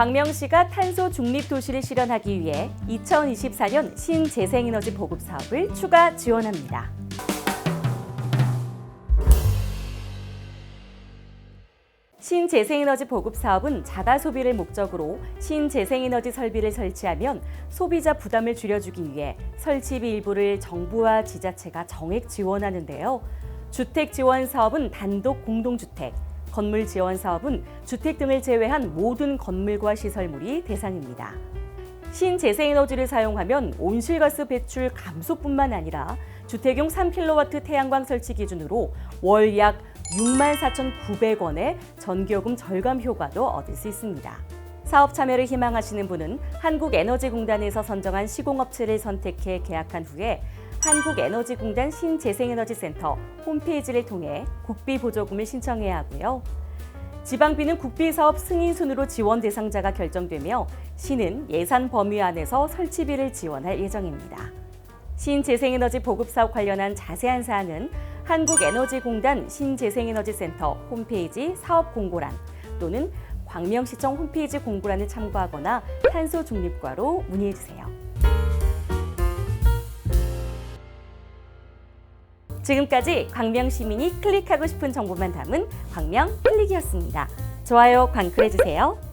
광명시가 탄소 중립 도시를 실현하기 위해 2024년 신재생에너지 보급 사업을 추가 지원합니다. 신재생에너지 보급 사업은 자가 소비를 목적으로 신재생에너지 설비를 설치하면 소비자 부담을 줄여주기 위해 설치비 일부를 정부와 지자체가 정액 지원하는데요. 주택 지원 사업은 단독 공동주택, 건물 지원 사업은 주택 등을 제외한 모든 건물과 시설물이 대상입니다. 신재생에너지를 사용하면 온실가스 배출 감소뿐만 아니라 주택용 3kW 태양광 설치 기준으로 월 약 64,900원의 전기요금 절감 효과도 얻을 수 있습니다. 사업 참여를 희망하시는 분은 한국에너지공단에서 선정한 시공업체를 선택해 계약한 후에 한국에너지공단 신재생에너지센터 홈페이지를 통해 국비 보조금을 신청해야 하고요. 지방비는 국비사업 승인 순으로 지원 대상자가 결정되며 시는 예산 범위 안에서 설치비를 지원할 예정입니다. 신재생에너지 보급 사업 관련한 자세한 사항은 한국에너지공단 신재생에너지센터 홈페이지 사업 공고란 또는 광명시청 홈페이지 공고란을 참고하거나 탄소 중립과로 문의해 주세요. 지금까지 광명 시민이 클릭하고 싶은 정보만 담은 광명 클릭이었습니다. 좋아요, 광클해 주세요.